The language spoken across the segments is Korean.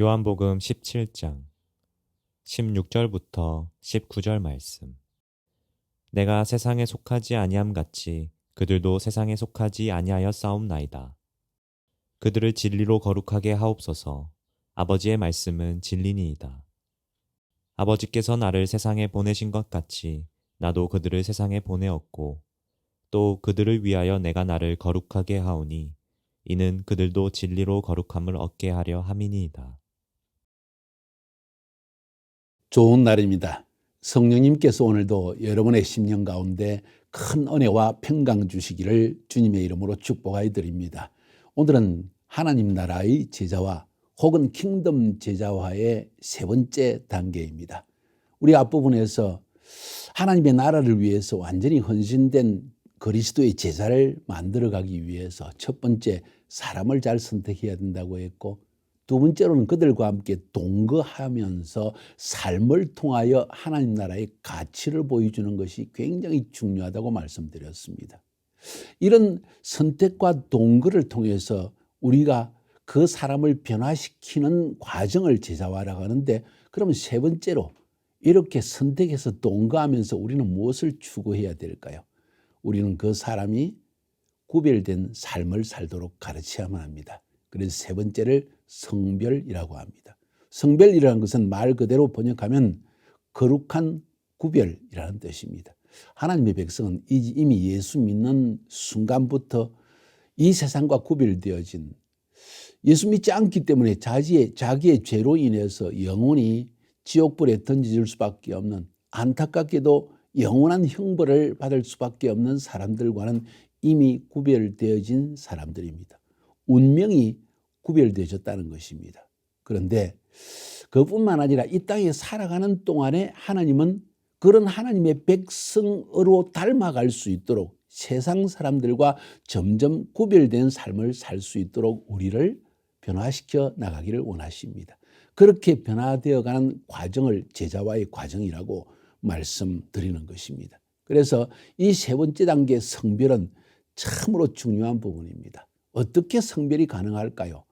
요한복음 17장 16절부터 19절 말씀 내가 세상에 속하지 아니함 같이 그들도 세상에 속하지 아니하여 싸움나이다. 그들을 진리로 거룩하게 하옵소서. 아버지의 말씀은 진리니이다. 아버지께서 나를 세상에 보내신 것 같이 나도 그들을 세상에 보내었고 또 그들을 위하여 내가 나를 거룩하게 하오니 이는 그들도 진리로 거룩함을 얻게 하려 함이니이다. 좋은 날입니다. 성령님께서 오늘도 여러분의 심령 가운데 큰 은혜와 평강 주시기를 주님의 이름으로 축복하여 드립니다. 오늘은 하나님 나라의 제자와 혹은 킹덤 제자화의 세 번째 단계입니다. 우리 앞부분에서 하나님의 나라를 위해서 완전히 헌신된 그리스도의 제자를 만들어 가기 위해서 첫 번째 사람을 잘 선택해야 된다고 했고 두 번째로는 그들과 함께 동거하면서 삶을 통하여 하나님 나라의 가치를 보여주는 것이 굉장히 중요하다고 말씀드렸습니다. 이런 선택과 동거를 통해서 우리가 그 사람을 변화시키는 과정을 제자화라고 하는데 그러면 세 번째로 이렇게 선택해서 동거하면서 우리는 무엇을 추구해야 될까요? 우리는 그 사람이 구별된 삶을 살도록 가르쳐야만 합니다. 그래서 세 번째를 성별이라고 합니다. 성별이라는 것은 말 그대로 번역하면 거룩한 구별이라는 뜻입니다. 하나님의 백성은 이미 예수 믿는 순간부터 이 세상과 구별되어진 예수 믿지 않기 때문에 자기의, 자기의 죄로 인해서 영혼이 지옥불에 던져질 수밖에 없는 안타깝게도 영원한 형벌을 받을 수밖에 없는 사람들과는 이미 구별되어진 사람들입니다. 운명이 구별되어졌다는 것입니다. 그런데 그뿐만 아니라 이 땅에 살아가는 동안에 하나님은 그런 하나님의 백성으로 닮아갈 수 있도록 세상 사람들과 점점 구별된 삶을 살 수 있도록 우리를 변화시켜 나가기를 원하십니다. 그렇게 변화되어 가는 과정을 제자와의 과정이라고 말씀드리는 것입니다. 그래서 이 세 번째 단계 성별은 참으로 중요한 부분입니다. 어떻게 성별이 가능할까요?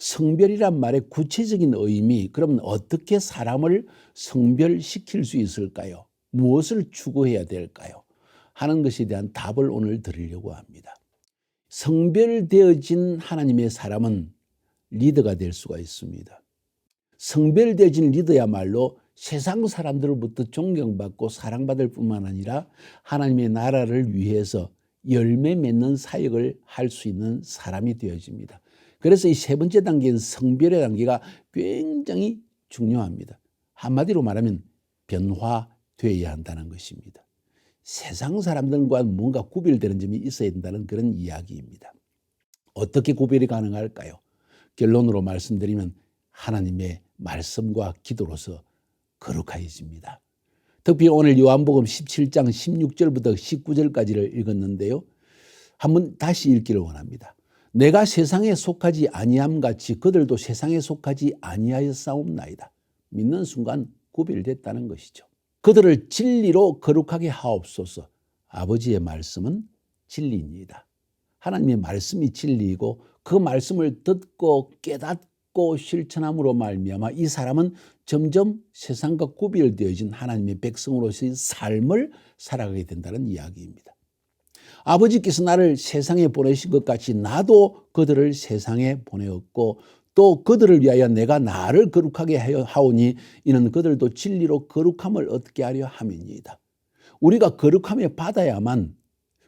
성별이란 말의 구체적인 의미, 그럼 어떻게 사람을 성별시킬 수 있을까요? 무엇을 추구해야 될까요? 하는 것에 대한 답을 오늘 드리려고 합니다. 성별되어진 하나님의 사람은 리더가 될 수가 있습니다. 성별되어진 리더야말로 세상 사람들로부터 존경받고 사랑받을 뿐만 아니라 하나님의 나라를 위해서 열매 맺는 사역을 할 수 있는 사람이 되어집니다. 그래서 이 세 번째 단계인 성별의 단계가 굉장히 중요합니다. 한마디로 말하면 변화되어야 한다는 것입니다. 세상 사람들과 뭔가 구별되는 점이 있어야 된다는 그런 이야기입니다. 어떻게 구별이 가능할까요? 결론으로 말씀드리면 하나님의 말씀과 기도로서 거룩해집니다. 특히 오늘 요한복음 17장 16절부터 19절까지를 읽었는데요. 한번 다시 읽기를 원합니다. 내가 세상에 속하지 아니함 같이 그들도 세상에 속하지 아니하여 싸움나이다. 믿는 순간 구별됐다는 것이죠. 그들을 진리로 거룩하게 하옵소서. 아버지의 말씀은 진리입니다. 하나님의 말씀이 진리이고 그 말씀을 듣고 깨닫고 실천함으로 말미암아 이 사람은 점점 세상과 구별되어진 하나님의 백성으로서의 삶을 살아가게 된다는 이야기입니다. 아버지께서 나를 세상에 보내신 것 같이 나도 그들을 세상에 보내었고 또 그들을 위하여 내가 나를 거룩하게 하오니 이는 그들도 진리로 거룩함을 얻게 하려 함이니이다. 우리가 거룩함에 받아야만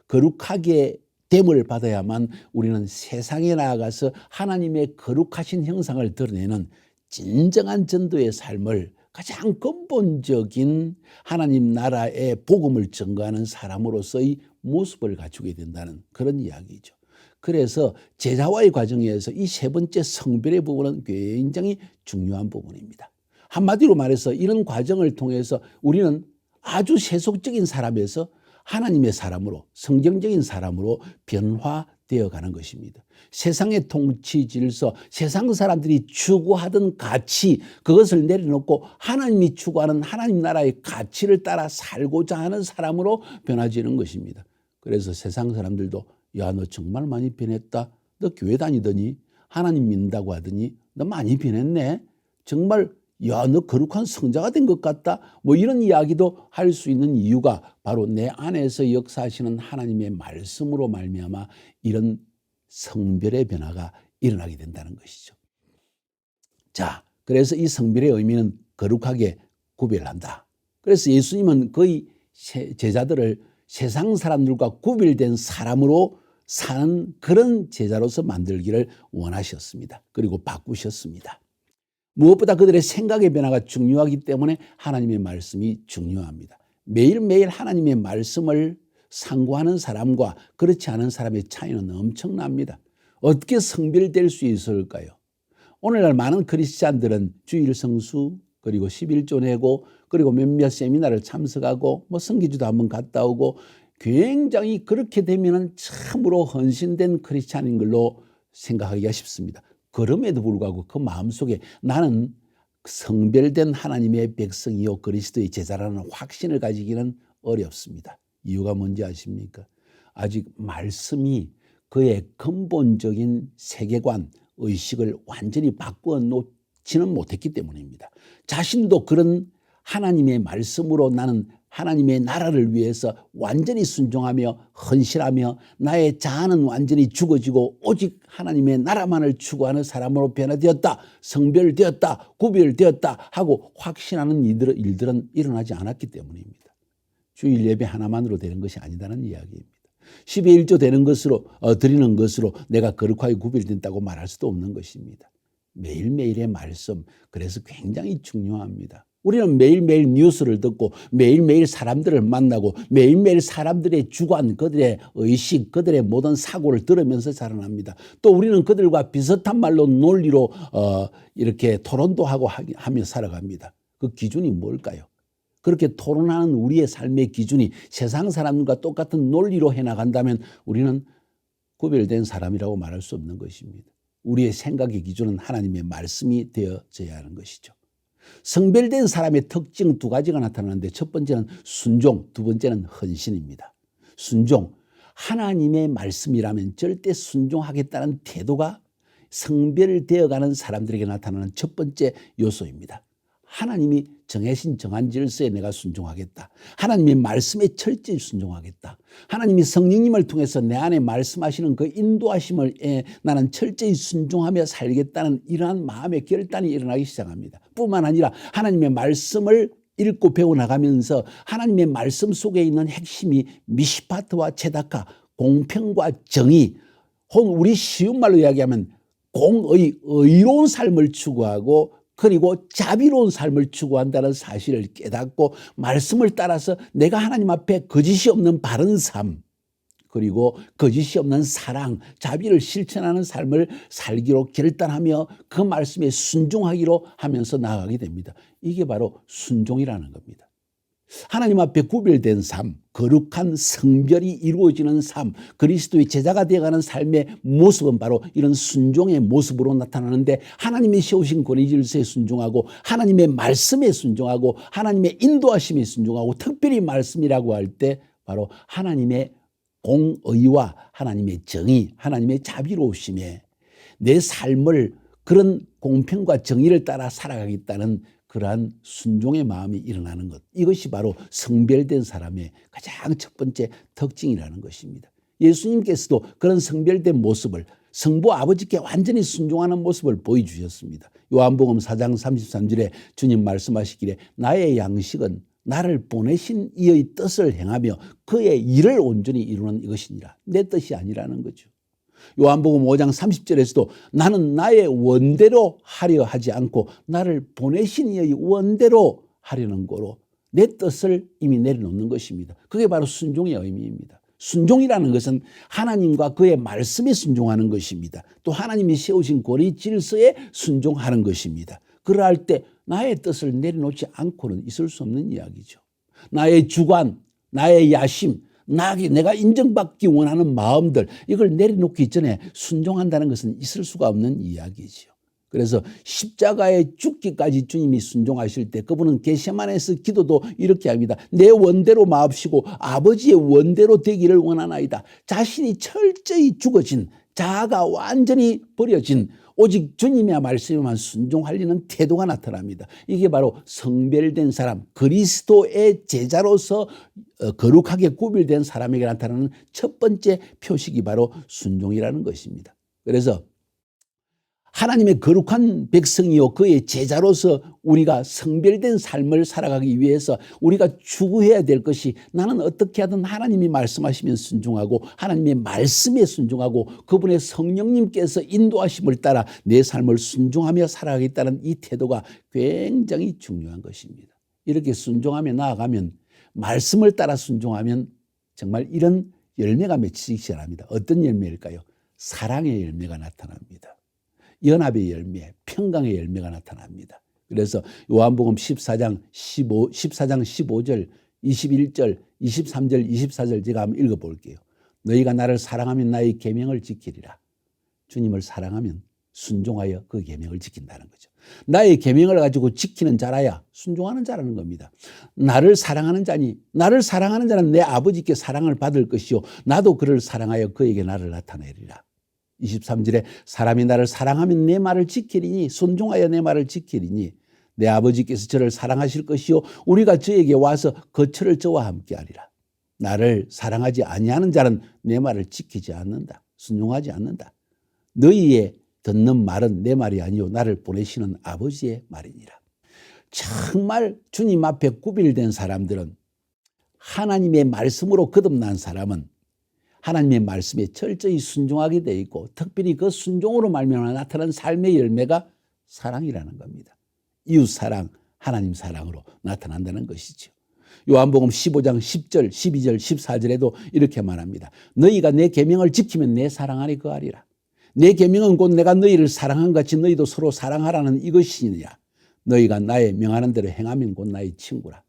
거룩하게 됨을 받아야만 우리는 세상에 나아가서 하나님의 거룩하신 형상을 드러내는 진정한 전도의 삶을 가장 근본적인 하나님 나라의 복음을 증거하는 사람으로서의 모습을 갖추게 된다는 그런 이야기죠. 그래서 제자와의 과정에서 이 세 번째 성별의 부분은 굉장히 중요한 부분입니다. 한마디로 말해서 이런 과정을 통해서 우리는 아주 세속적인 사람에서 하나님의 사람으로 성경적인 사람으로 변화되어 가는 것입니다. 세상의 통치 질서, 세상 사람들이 추구하던 가치 그것을 내려놓고 하나님이 추구하는 하나님 나라의 가치를 따라 살고자 하는 사람으로 변화지는 것입니다. 그래서 세상 사람들도 야 너 정말 많이 변했다. 너 교회 다니더니 하나님 믿는다고 하더니 너 많이 변했네. 정말 야, 너 거룩한 성자가 된 것 같다. 뭐 이런 이야기도 할 수 있는 이유가 바로 내 안에서 역사하시는 하나님의 말씀으로 말미암아 이런 성별의 변화가 일어나게 된다는 것이죠. 자, 그래서 이 성별의 의미는 거룩하게 구별한다. 그래서 예수님은 거의 세- 제자들을 세상 사람들과 구별된 사람으로 사는 그런 제자로서 만들기를 원하셨습니다. 그리고 바꾸셨습니다. 무엇보다 그들의 생각의 변화가 중요하기 때문에 하나님의 말씀이 중요합니다. 매일매일 하나님의 말씀을 상고하는 사람과 그렇지 않은 사람의 차이는 엄청납니다. 어떻게 성별될 수 있을까요? 오늘날 많은 크리스찬들은 주일 성수 그리고 11조 내고 그리고 몇몇 세미나를 참석하고 뭐 성기주도 한번 갔다 오고 굉장히 그렇게 되면은 참으로 헌신된 크리스찬인 걸로 생각하기가 쉽습니다. 그럼에도 불구하고 그 마음속에 나는 성별된 하나님의 백성이요 그리스도의 제자라는 확신을 가지기는 어렵습니다. 이유가 뭔지 아십니까? 아직 말씀이 그의 근본적인 세계관, 의식을 완전히 바꾸어 놓지는 못했기 때문입니다. 자신도 그런 하나님의 말씀으로 나는 하나님의 나라를 위해서 완전히 순종하며 헌신하며 나의 자아는 완전히 죽어지고 오직 하나님의 나라만을 추구하는 사람으로 변화되었다. 성별되었다. 구별되었다. 하고 확신하는 일들은, 일들은 일어나지 않았기 때문입니다. 주일 예배 하나만으로 되는 것이 아니다는 이야기입니다. 10의 1조 되는 것으로 어, 드리는 것으로 내가 거룩하게 구별된다고 말할 수도 없는 것입니다. 매일매일의 말씀 그래서 굉장히 중요합니다. 우리는 매일매일 뉴스를 듣고 매일매일 사람들을 만나고 매일매일 사람들의 주관, 그들의 의식, 그들의 모든 사고를 들으면서 자라납니다. 또 우리는 그들과 비슷한 말로 논리로 어, 이렇게 토론도 하고 하며 살아갑니다. 그 기준이 뭘까요? 그렇게 토론하는 우리의 삶의 기준이 세상 사람들과 똑같은 논리로 해나간다면 우리는 구별된 사람이라고 말할 수 없는 것입니다. 우리의 생각의 기준은 하나님의 말씀이 되어져야 하는 것이죠. 성별된 사람의 특징 두 가지가 나타나는데 첫 번째는 순종, 두 번째는 헌신입니다. 순종. 하나님의 말씀이라면 절대 순종하겠다는 태도가 성별되어 가는 사람들에게 나타나는 첫 번째 요소입니다. 하나님이 정해신 정한 질서에 내가 순종하겠다. 하나님의 말씀에 철저히 순종하겠다. 하나님이 성령님을 통해서 내 안에 말씀하시는 그 인도하심을 에 나는 철저히 순종하며 살겠다는 이러한 마음의 결단이 일어나기 시작합니다. 뿐만 아니라 하나님의 말씀을 읽고 배워 나가면서 하나님의 말씀 속에 있는 핵심이 미시파트와 체다카, 공평과 정의, 혹은 우리 쉬운 말로 이야기하면 공의, 의로운 삶을 추구하고 그리고 자비로운 삶을 추구한다는 사실을 깨닫고 말씀을 따라서 내가 하나님 앞에 거짓이 없는 바른 삶 그리고 거짓이 없는 사랑, 자비를 실천하는 삶을 살기로 결단하며 그 말씀에 순종하기로 하면서 나아가게 됩니다. 이게 바로 순종이라는 겁니다. 하나님 앞에 구별된 삶, 거룩한 성별이 이루어지는 삶, 그리스도의 제자가 되어가는 삶의 모습은 바로 이런 순종의 모습으로 나타나는데 하나님이 세우신 권위 질서에 순종하고 하나님의 말씀에 순종하고 하나님의 인도하심에 순종하고 특별히 말씀이라고 할 때 바로 하나님의 공의와 하나님의 정의, 하나님의 자비로우심에 내 삶을 그런 공평과 정의를 따라 살아가겠다는 그러한 순종의 마음이 일어나는 것. 이것이 바로 성별된 사람의 가장 첫 번째 특징이라는 것입니다. 예수님께서도 그런 성별된 모습을 성부 아버지께 완전히 순종하는 모습을 보여주셨습니다. 요한복음 4장 33절에 주님 말씀하시기를 나의 양식은 나를 보내신 이의 뜻을 행하며 그의 일을 온전히 이루는 이것이니라. 내 뜻이 아니라는 거죠. 요한복음 5장 30절에서도 나는 나의 원대로 하려 하지 않고 나를 보내신 이의 원대로 하려는 거로 내 뜻을 이미 내려놓는 것입니다. 그게 바로 순종의 의미입니다. 순종이라는 것은 하나님과 그의 말씀에 순종하는 것입니다. 또 하나님이 세우신 권위 질서에 순종하는 것입니다. 그러할 때 나의 뜻을 내려놓지 않고는 있을 수 없는 이야기죠. 나의 주관, 나의 야심, 나에게 내가 인정받기 원하는 마음들 이걸 내려놓기 전에 순종한다는 것은 있을 수가 없는 이야기지요. 그래서 십자가에 죽기까지 주님이 순종하실 때 그분은 게세만에서 기도도 이렇게 합니다. 내 원대로 마옵시고 아버지의 원대로 되기를 원하나이다. 자신이 철저히 죽어진 자아가 완전히 버려진 오직 주님의 말씀에만 순종하려는 태도가 나타납니다. 이게 바로 성별된 사람, 그리스도의 제자로서 어, 거룩하게 구별된 사람에게 나타나는 첫 번째 표식이 바로 순종이라는 것입니다. 그래서 하나님의 거룩한 백성이요 그의 제자로서 우리가 성별된 삶을 살아가기 위해서 우리가 추구해야 될 것이 나는 어떻게 하든 하나님이 말씀하시면 순종하고 하나님의 말씀에 순종하고 그분의 성령님께서 인도하심을 따라 내 삶을 순종하며 살아가겠다는 이 태도가 굉장히 중요한 것입니다. 이렇게 순종하며 나아가면 말씀을 따라 순종하면 정말 이런 열매가 맺히기 시작합니다. 어떤 열매일까요? 사랑의 열매가 나타납니다. 연합의 열매, 평강의 열매가 나타납니다. 그래서 요한복음 14장 15 14장 15절, 21절, 23절, 24절 제가 한번 읽어 볼게요. 너희가 나를 사랑하면 나의 계명을 지키리라. 주님을 사랑하면 순종하여 그 계명을 지킨다는 거죠. 나의 계명을 가지고 지키는 자라야 순종하는 자라는 겁니다. 나를 사랑하는 자니 나를 사랑하는 자는 내 아버지께 사랑을 받을 것이요 나도 그를 사랑하여 그에게 나를 나타내리라. 23절에 사람이 나를 사랑하면 내 말을 지키리니 순종하여 내 말을 지키리니 내 아버지께서 저를 사랑하실 것이요 우리가 저에게 와서 거처를 저와 함께 하리라. 나를 사랑하지 아니하는 자는 내 말을 지키지 않는다. 순종하지 않는다. 너희의 듣는 말은 내 말이 아니요 나를 보내시는 아버지의 말이니라. 정말 주님 앞에 구별된 사람들은 하나님의 말씀으로 거듭난 사람은 하나님의 말씀에 철저히 순종하게 돼 있고 특별히 그 순종으로 말미암아 나타난 삶의 열매가 사랑이라는 겁니다. 이웃 사랑, 하나님 사랑으로 나타난다는 것이죠. 요한복음 15장 10절, 12절, 14절에도 이렇게 말합니다. 너희가 내 계명을 지키면 내 사랑 안에 거하리라. 내 계명은 곧 내가 너희를 사랑한 같이 너희도 서로 사랑하라는 이것이니라. 너희가 나의 명하는 대로 행하면 곧 나의 친구라.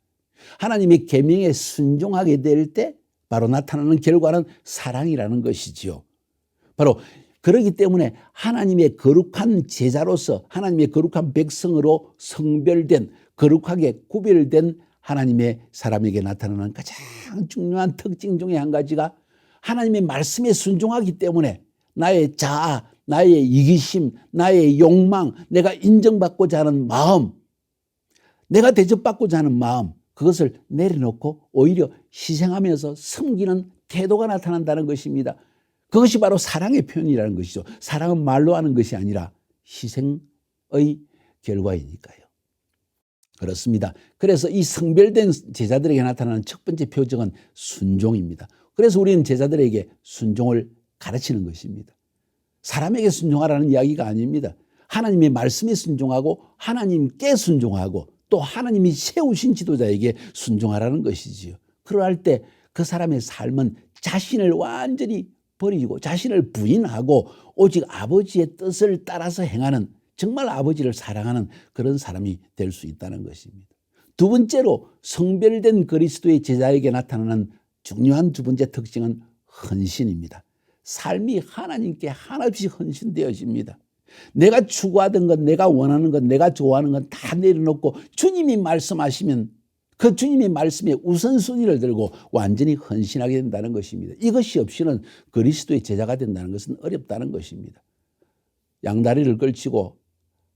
하나님의 계명에 순종하게 될 때 바로 나타나는 결과는 사랑이라는 것이지요. 바로 그러기 때문에 하나님의 거룩한 제자로서 하나님의 거룩한 백성으로 성별된 거룩하게 구별된 하나님의 사람에게 나타나는 가장 중요한 특징 중에 한 가지가 하나님의 말씀에 순종하기 때문에 나의 자아, 나의 이기심, 나의 욕망, 내가 인정받고자 하는 마음, 내가 대접받고자 하는 마음, 그것을 내려놓고 오히려 희생하면서 섬기는 태도가 나타난다는 것입니다. 그것이 바로 사랑의 표현이라는 것이죠. 사랑은 말로 하는 것이 아니라 희생의 결과이니까요. 그렇습니다. 그래서 이 성별된 제자들에게 나타나는 첫 번째 표적은 순종입니다. 그래서 우리는 제자들에게 순종을 가르치는 것입니다. 사람에게 순종하라는 이야기가 아닙니다. 하나님의 말씀에 순종하고 하나님께 순종하고 또 하나님이 세우신 지도자에게 순종하라는 것이지요. 그러할 때 그 사람의 삶은 자신을 완전히 버리고 자신을 부인하고 오직 아버지의 뜻을 따라서 행하는 정말 아버지를 사랑하는 그런 사람이 될 수 있다는 것입니다. 두 번째로 성별된 그리스도의 제자에게 나타나는 중요한 두 번째 특징은 헌신입니다. 삶이 하나님께 한없이 헌신되어집니다. 내가 추구하던 것, 내가 원하는 것, 내가 좋아하는 것 다 내려놓고 주님이 말씀하시면 그 주님의 말씀에 우선순위를 들고 완전히 헌신하게 된다는 것입니다. 이것이 없이는 그리스도의 제자가 된다는 것은 어렵다는 것입니다. 양다리를 걸치고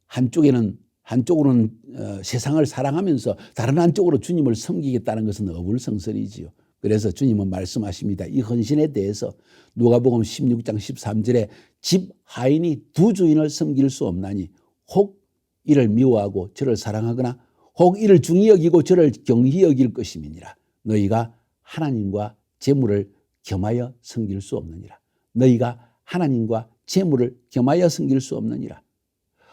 한쪽에는 한쪽으로는 어, 세상을 사랑하면서 다른 한쪽으로 주님을 섬기겠다는 것은 어불성설이지요. 그래서 주님은 말씀하십니다. 이 헌신에 대해서 누가복음 16장 13절에 집 하인이 두 주인을 섬길 수 없나니 혹 이를 미워하고 저를 사랑하거나 혹 이를 중히 여기고 저를 경히 여길 것임이니라. 너희가 하나님과 재물을 겸하여 섬길 수 없느니라. 너희가 하나님과 재물을 겸하여 섬길 수 없느니라.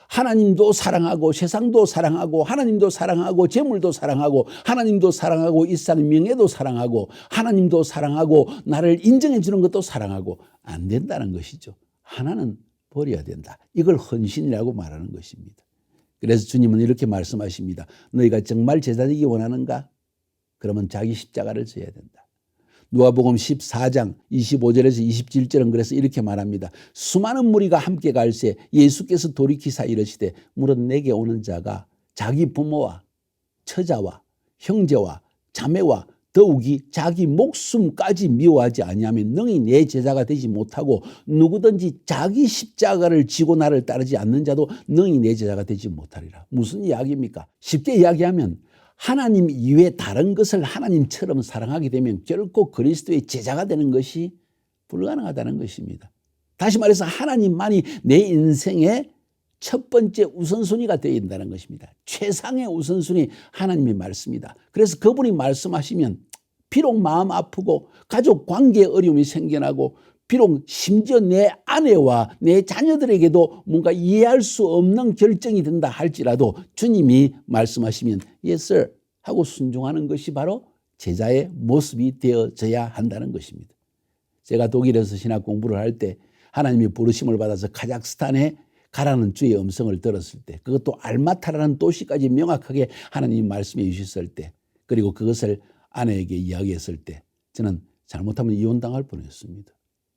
하나님도 사랑하고 세상도 사랑하고 하나님도 사랑하고 재물도 사랑하고 하나님도 사랑하고 일상 명예도 사랑하고 하나님도 사랑하고 나를 인정해 주는 것도 사랑하고 안 된다는 것이죠. 하나는 버려야 된다. 이걸 헌신이라고 말하는 것입니다. 그래서 주님은 이렇게 말씀하십니다. 너희가 정말 제자되기 원하는가? 그러면 자기 십자가를 져야 된다. 누가복음 14장 25절에서 27절은 그래서 이렇게 말합니다. 수많은 무리가 함께 갈새 예수께서 돌이키사 이르시되 물은 내게 오는 자가 자기 부모와 처자와 형제와 자매와 더욱이 자기 목숨까지 미워하지 아니하면 능히 내 제자가 되지 못하고 누구든지 자기 십자가를 지고 나를 따르지 않는 자도 능히 내 제자가 되지 못하리라. 무슨 이야기입니까? 쉽게 이야기하면 하나님 이외 다른 것을 하나님처럼 사랑하게 되면 결코 그리스도의 제자가 되는 것이 불가능하다는 것입니다. 다시 말해서 하나님만이 내 인생의 첫 번째 우선순위가 되어야 된다는 것입니다. 최상의 우선순위 하나님의 말씀이다. 그래서 그분이 말씀하시면 비록 마음 아프고 가족 관계에 어려움이 생겨나고 비록 심지어 내 아내와 내 자녀들에게도 뭔가 이해할 수 없는 결정이 된다 할지라도 주님이 말씀하시면 yes sir 하고 순종하는 것이 바로 제자의 모습이 되어져야 한다는 것입니다. 제가 독일에서 신학 공부를 할 때 하나님의 부르심을 받아서 카자흐스탄에 가라는 주의 음성을 들었을 때 그것도 알마타라는 도시까지 명확하게 하나님이 말씀해 주셨을 때 그리고 그것을 아내에게 이야기했을 때 저는 잘못하면 이혼당할 뻔했습니다.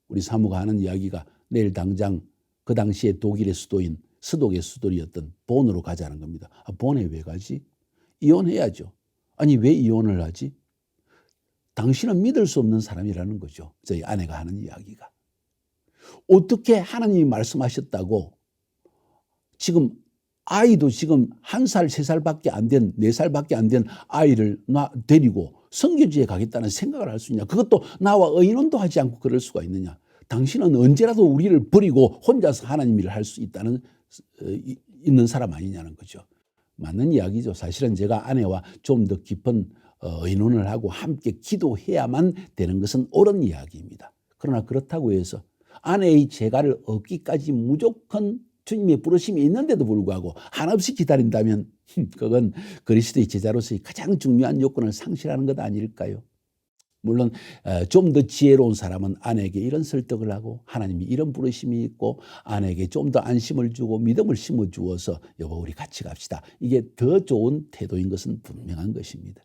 우리 사무가 하는 이야기가 내일 당장 그 당시에 독일의 수도인 스독의 수도였던 본으로 가자는 겁니다. 아, 본에 왜 가지? 이혼해야죠. 아니 왜 이혼을 하지? 당신은 믿을 수 없는 사람이라는 거죠. 저희 아내가 하는 이야기가. 어떻게 하나님이 말씀하셨다고 지금 아이도 지금 한 살, 세 살밖에 안 된, 네 살밖에 안 된 아이를 나 데리고 성교지에 가겠다는 생각을 할 수 있냐. 그것도 나와 의논도 하지 않고 그럴 수가 있느냐. 당신은 언제라도 우리를 버리고 혼자서 하나님 일을 할 수 있다는, 어, 이- 있는 사람 아니냐는 거죠. 맞는 이야기죠. 사실은 제가 아내와 좀 더 깊은 어, 의논을 하고 함께 기도해야만 되는 것은 옳은 이야기입니다. 그러나 그렇다고 해서 아내의 재가를 얻기까지 무조건 주님의 부르심이 있는데도 불구하고 한없이 기다린다면 그건 그리스도의 제자로서의 가장 중요한 요건을 상실하는 것 아닐까요? 물론 어, 좀더 지혜로운 사람은 아내에게 이런 설득을 하고 하나님이 이런 부르심이 있고 아내에게 좀 더 안심을 주고 믿음을 심어 주어서 여보 우리 같이 갑시다. 이게 더 좋은 태도인 것은 분명한 것입니다.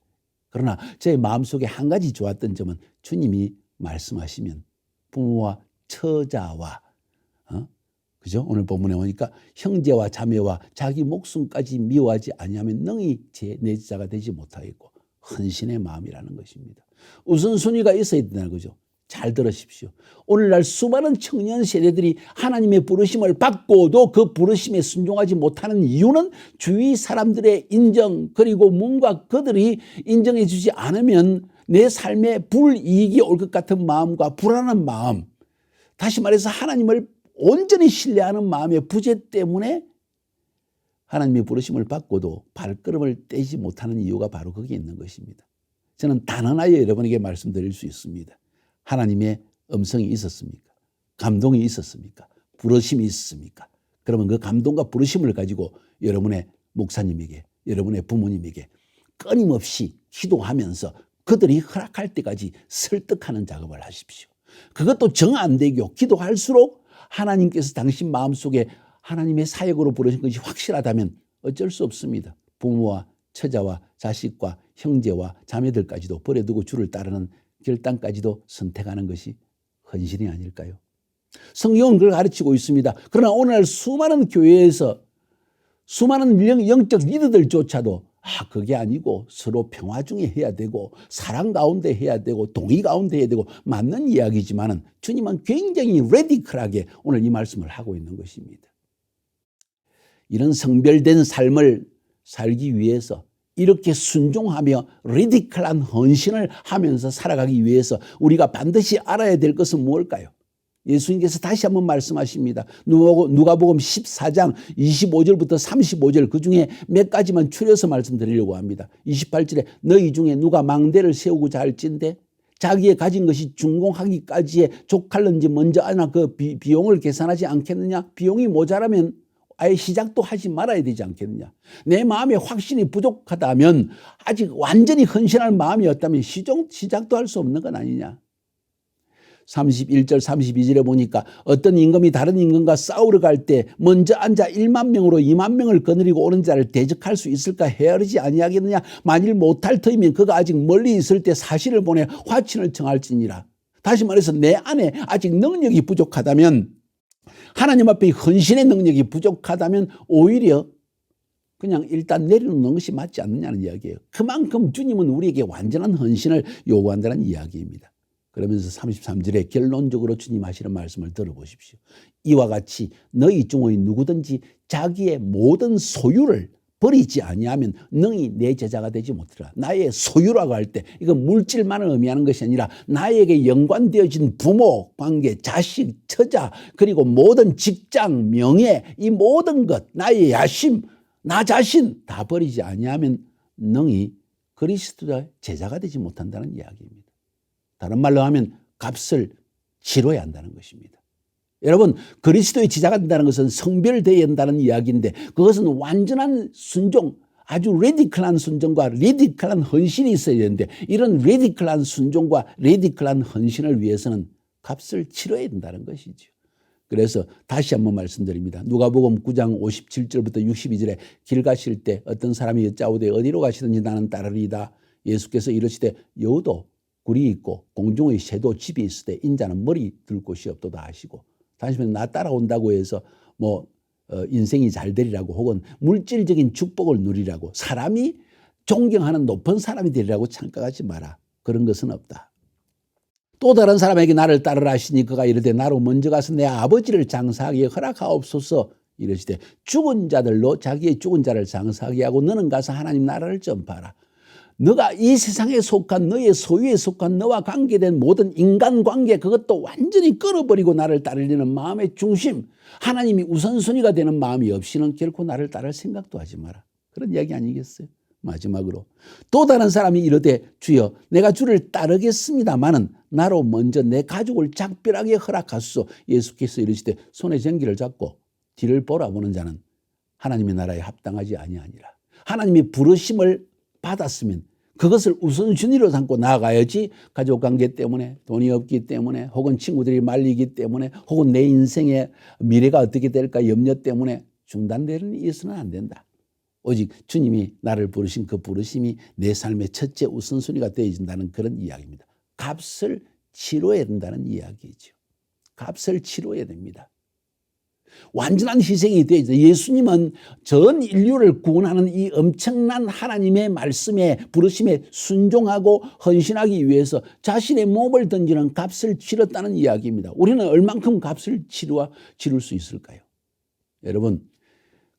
그러나 제 마음속에 한 가지 좋았던 점은 주님이 말씀하시면 부모와 처자와 어? 그죠? 오늘 본문에 보니까 형제와 자매와 자기 목숨까지 미워하지 아니하면 능히 제 내 자가 되지 못하겠고 헌신의 마음이라는 것입니다. 우선순위가 있어야 된다는 거죠. 잘 들으십시오. 오늘날 수많은 청년 세대들이 하나님의 부르심을 받고도 그 부르심에 순종하지 못하는 이유는 주위 사람들의 인정 그리고 뭔가 그들이 인정해 주지 않으면 내 삶에 불이익이 올 것 같은 마음과 불안한 마음 다시 말해서 하나님을 온전히 신뢰하는 마음의 부재 때문에 하나님의 부르심을 받고도 발걸음을 떼지 못하는 이유가 바로 거기에 있는 것입니다. 저는 단언하여 여러분에게 말씀드릴 수 있습니다. 하나님의 음성이 있었습니까? 감동이 있었습니까? 부르심이 있었습니까? 그러면 그 감동과 부르심을 가지고 여러분의 목사님에게, 여러분의 부모님에게 끊임없이 기도하면서 그들이 허락할 때까지 설득하는 작업을 하십시오. 그것도 정 안 되고 기도할수록 하나님께서 당신 마음속에 하나님의 사역으로 부르신 것이 확실하다면 어쩔 수 없습니다. 부모와 처자와 자식과 형제와 자매들까지도 버려두고 주를 따르는 결단까지도 선택하는 것이 헌신이 아닐까요? 성경은 그걸 가르치고 있습니다. 그러나 오늘 수많은 교회에서 수많은 영- 영적 리더들조차도 아, 그게 아니고 서로 평화 중에 해야 되고 사랑 가운데 해야 되고 동의 가운데 해야 되고 맞는 이야기지만은 주님은 굉장히 레디컬하게 오늘 이 말씀을 하고 있는 것입니다. 이런 성별된 삶을 살기 위해서 이렇게 순종하며 리디컬한 헌신을 하면서 살아가기 위해서 우리가 반드시 알아야 될 것은 무엇일까요? 예수님께서 다시 한번 말씀하십니다. 누가복음 누가복음 14장 25절부터 35절 그 중에 몇 가지만 추려서 말씀드리려고 합니다. 28절에 너희 중에 누가 망대를 세우고자 할진대 자기의 가진 것이 준공하기까지에 족할는지 먼저 아나 그 비, 비용을 계산하지 않겠느냐? 비용이 모자라면 아예 시작도 하지 말아야 되지 않겠느냐. 내 마음에 확신이 부족하다면 아직 완전히 헌신할 마음이 없다면 시종, 시작도 할 수 없는 건 아니냐. 31절 32절에 보니까 어떤 임금이 다른 임금과 싸우러 갈 때 먼저 앉아 1만 명으로 2만 명을 거느리고 오는 자를 대적할 수 있을까 헤아리지 아니하겠느냐 만일 못할 터이면 그가 아직 멀리 있을 때 사실을 보내 화친을 청할지니라 다시 말해서 내 안에 아직 능력이 부족하다면 하나님 앞에 헌신의 능력이 부족하다면 오히려 그냥 일단 내려놓는 것이 맞지 않느냐는 이야기예요. 그만큼 주님은 우리에게 완전한 헌신을 요구한다는 이야기입니다. 그러면서 33절에 결론적으로 주님 하시는 말씀을 들어보십시오. 이와 같이 너희 중의 누구든지 자기의 모든 소유를 버리지 아니하면 능히 내 제자가 되지 못하리라. 나의 소유라고 할 때 이건 물질만을 의미하는 것이 아니라 나에게 연관되어진 부모, 관계, 자식, 처자 그리고 모든 직장, 명예 이 모든 것 나의 야심, 나 자신 다 버리지 아니하면 능히 그리스도의 제자가 되지 못한다는 이야기입니다. 다른 말로 하면 값을 치러야 한다는 것입니다. 여러분 그리스도의 지자가 된다는 것은 성별되어야 한다는 이야기인데 그것은 완전한 순종 아주 레디컬한 순종과 레디컬한 헌신이 있어야 되는데 이런 레디컬한 순종과 레디컬한 헌신을 위해서는 값을 치러야 된다는 것이죠. 그래서 다시 한번 말씀드립니다. 누가복음 9장 57절부터 62절에 길 가실 때 어떤 사람이 여짜오되 어디로 가시든지 나는 따르리이다. 예수께서 이르시되 여우도 굴이 있고 공중의 새도 집이 있을 때 인자는 머리 들 곳이 없도다 하시고 다시면 나 따라온다고 해서 뭐 어, 인생이 잘 되리라고 혹은 물질적인 축복을 누리라고 사람이 존경하는 높은 사람이 되리라고 착각하지 마라. 그런 것은 없다. 또 다른 사람에게 나를 따르라 하시니 그가 이르되 나로 먼저 가서 내 아버지를 장사하기에 허락하옵소서 이러시되 죽은 자들로 자기의 죽은 자를 장사하게 하고 너는 가서 하나님 나라를 전파하라. 너가 이 세상에 속한 너의 소유에 속한 너와 관계된 모든 인간관계 그것도 완전히 끊어버리고 나를 따르려는 마음의 중심 하나님이 우선순위가 되는 마음이 없이는 결코 나를 따를 생각도 하지 마라. 그런 이야기 아니겠어요? 마지막으로 또 다른 사람이 이르되 주여 내가 주를 따르겠습니다마는 나로 먼저 내 가족을 작별하게 허락하소서 예수께서 이르시되 손에 전기를 잡고 뒤를 보라보는 자는 하나님의 나라에 합당하지 아니하니라. 하나님의 부르심을 받았으면 그것을 우선순위로 삼고 나아가야지 가족 관계 때문에 돈이 없기 때문에 혹은 친구들이 말리기 때문에 혹은 내 인생의 미래가 어떻게 될까 염려 때문에 중단되는 있어서는 안 된다. 오직 주님이 나를 부르신 그 부르심이 내 삶의 첫째 우선순위가 되어진다는 그런 이야기입니다. 값을 치러야 된다는 이야기죠. 값을 치러야 됩니다. 완전한 희생이 되어져 예수님은 전 인류를 구원하는 이 엄청난 하나님의 말씀에 부르심에 순종하고 헌신하기 위해서 자신의 몸을 던지는 값을 치렀다는 이야기입니다. 우리는 얼만큼 값을 치루와 치룰 수 있을까요? 여러분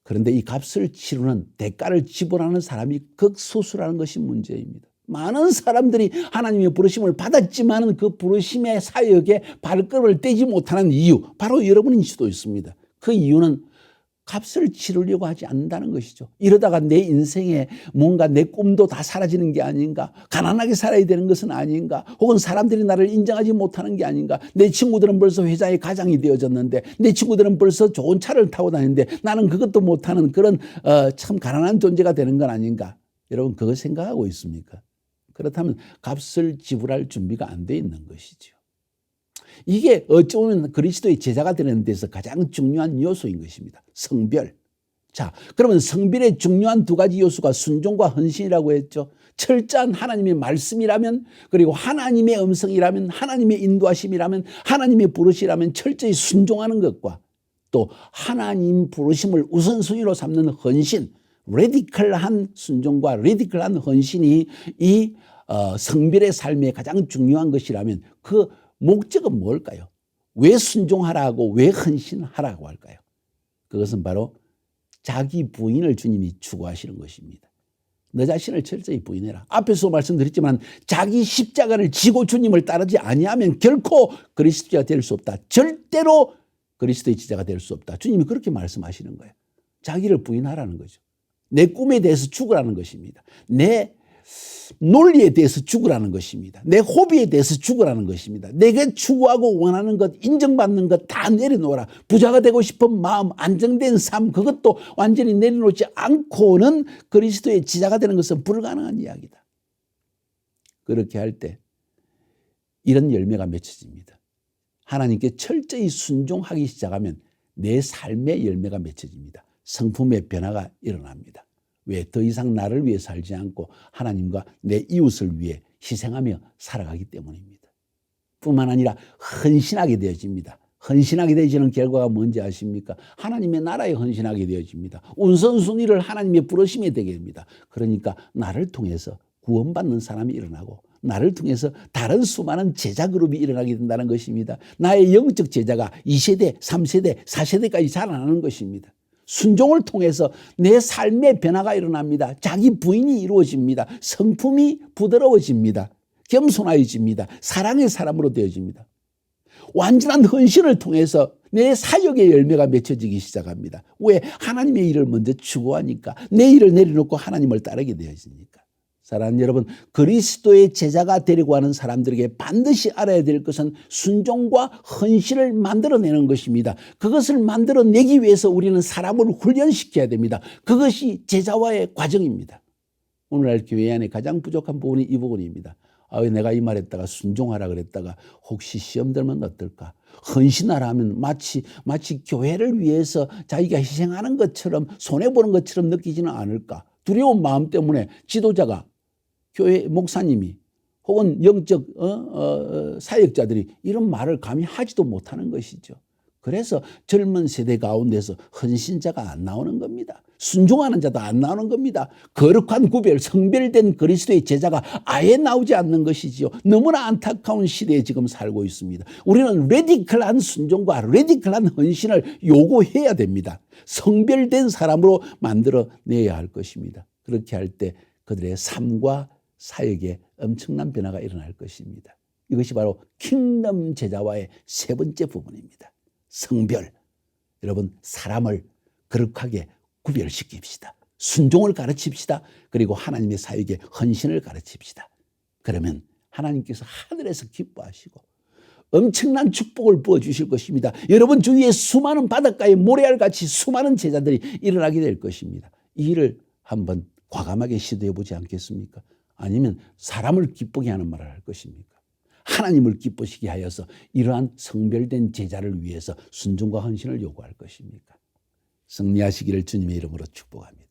그런데 이 값을 치르는 대가를 지불하는 사람이 극소수라는 것이 문제입니다. 많은 사람들이 하나님의 부르심을 받았지만 그 부르심의 사역에 발걸음을 떼지 못하는 이유 바로 여러분일 수도 있습니다. 그 이유는 값을 치르려고 하지 않는다는 것이죠. 이러다가 내 인생에 뭔가 내 꿈도 다 사라지는 게 아닌가, 가난하게 살아야 되는 것은 아닌가, 혹은 사람들이 나를 인정하지 못하는 게 아닌가, 내 친구들은 벌써 회사의 가장이 되어졌는데, 내 친구들은 벌써 좋은 차를 타고 다니는데 나는 그것도 못하는 그런 어, 참 가난한 존재가 되는 건 아닌가. 여러분 그거 생각하고 있습니까? 그렇다면 값을 지불할 준비가 안 돼 있는 것이죠. 이게 어찌 보면 그리스도의 제자가 되는 데서 가장 중요한 요소인 것입니다. 성별. 자, 그러면 성별의 중요한 두 가지 요소가 순종과 헌신이라고 했죠. 철저한 하나님의 말씀이라면 그리고 하나님의 음성이라면 하나님의 인도하심이라면 하나님의 부르시라면 철저히 순종하는 것과 또 하나님 부르심을 우선순위로 삼는 헌신, 레디컬한 순종과 레디컬한 헌신이 이 어, 성별의 삶에 가장 중요한 것이라면 그 목적은 뭘까요? 왜 순종하라고 왜 헌신하라고 할까요? 그것은 바로 자기 부인을 주님이 추구하시는 것입니다. 너 자신을 철저히 부인해라. 앞에서 말씀드렸지만 자기 십자가를 지고 주님을 따르지 아니하면 결코 그리스도가 될 수 없다. 절대로 그리스도의 지자가 될 수 없다. 주님이 그렇게 말씀하시는 거예요. 자기를 부인하라는 거죠. 내 꿈에 대해서 죽으라는 것입니다. 내 논리에 대해서 죽으라는 것입니다. 내 호비에 대해서 죽으라는 것입니다. 내가 추구하고 원하는 것, 인정받는 것 다 내려놓아라. 부자가 되고 싶은 마음, 안정된 삶, 그것도 완전히 내려놓지 않고는 그리스도의 지자가 되는 것은 불가능한 이야기다. 그렇게 할 때 이런 열매가 맺혀집니다. 하나님께 철저히 순종하기 시작하면 내 삶의 열매가 맺혀집니다. 성품의 변화가 일어납니다. 왜 더 이상 나를 위해 살지 않고 하나님과 내 이웃을 위해 희생하며 살아가기 때문입니다. 뿐만 아니라 헌신하게 되어집니다. 헌신하게 되지는 결과가 뭔지 아십니까? 하나님의 나라에 헌신하게 되어집니다. 운선순위를 하나님의 부르심에 되게 됩니다. 그러니까 나를 통해서 구원받는 사람이 일어나고 나를 통해서 다른 수많은 제자 그룹이 일어나게 된다는 것입니다. 나의 영적 제자가 2세대, 3세대, 4세대까지 자라나는 것입니다. 순종을 통해서 내 삶의 변화가 일어납니다. 자기 부인이 이루어집니다. 성품이 부드러워집니다. 겸손해집니다. 사랑의 사람으로 되어집니다. 완전한 헌신을 통해서 내 사역의 열매가 맺혀지기 시작합니다. 왜? 하나님의 일을 먼저 추구하니까. 내 일을 내려놓고 하나님을 따르게 되어지니까. 사랑하는 여러분, 그리스도의 제자가 되려고 하는 사람들에게 반드시 알아야 될 것은 순종과 헌신을 만들어내는 것입니다. 그것을 만들어내기 위해서 우리는 사람을 훈련시켜야 됩니다. 그것이 제자와의 과정입니다. 오늘날 교회 안에 가장 부족한 부분이 이 부분입니다. 아, 왜 내가 이 말했다가 순종하라 그랬다가 혹시 시험 들면 어떨까? 헌신하라 하면 마치 마치 교회를 위해서 자기가 희생하는 것처럼 손해 보는 것처럼 느끼지는 않을까? 두려운 마음 때문에 지도자가 교회 목사님이 혹은 영적 어, 어, 사역자들이 이런 말을 감히 하지도 못하는 것이죠. 그래서 젊은 세대 가운데서 헌신자가 안 나오는 겁니다. 순종하는 자도 안 나오는 겁니다. 거룩한 구별, 성별된 그리스도의 제자가 아예 나오지 않는 것이지요. 너무나 안타까운 시대에 지금 살고 있습니다. 우리는 레디컬한 순종과 레디컬한 헌신을 요구해야 됩니다. 성별된 사람으로 만들어내야 할 것입니다. 그렇게 할 때 그들의 삶과 사역에 엄청난 변화가 일어날 것입니다. 이것이 바로 킹덤 제자와의 세 번째 부분입니다. 성별. 여러분, 사람을 거룩하게 구별시킵시다. 순종을 가르칩시다. 그리고 하나님의 사역에 헌신을 가르칩시다. 그러면 하나님께서 하늘에서 기뻐하시고 엄청난 축복을 부어 주실 것입니다. 여러분 주위에 수많은 바닷가에 모래알 같이 수많은 제자들이 일어나게 될 것입니다. 이 일을 한번 과감하게 시도해 보지 않겠습니까? 아니면 사람을 기쁘게 하는 말을 할 것입니까? 하나님을 기쁘시게 하여서 이러한 성별된 제자를 위해서 순종과 헌신을 요구할 것입니까? 승리하시기를 주님의 이름으로 축복합니다.